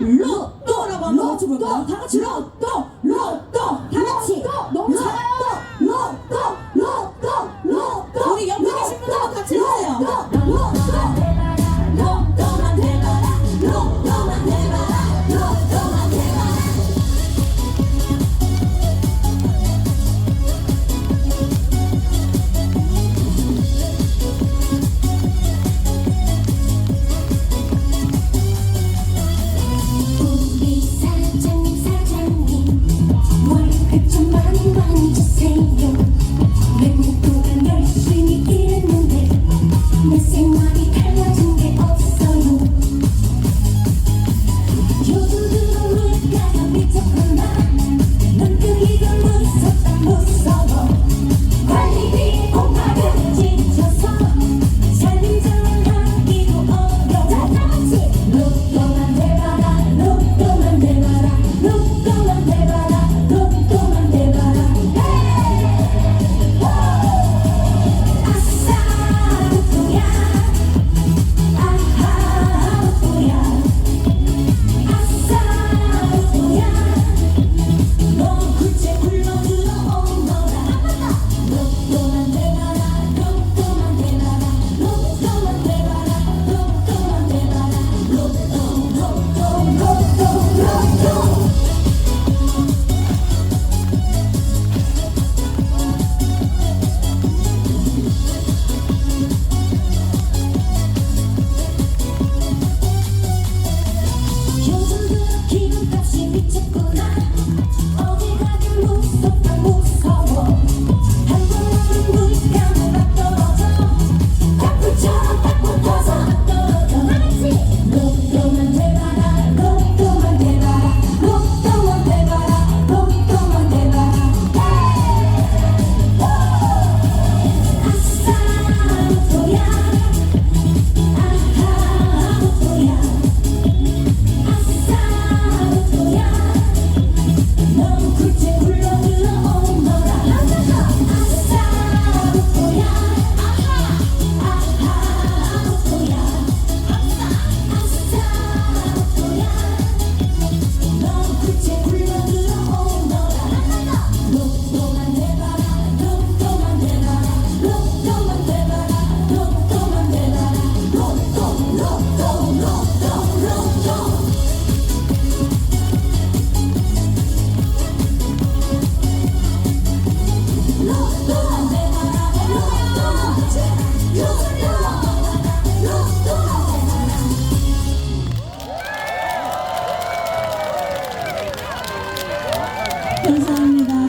로또라고 한번 같이 볼까요? 다 같이 로또 로또 다 같이. 너무 잘해요 로또 로또 로또 우리 옆에 계신 분들도 같이 하세요. 로또 로또 missing money.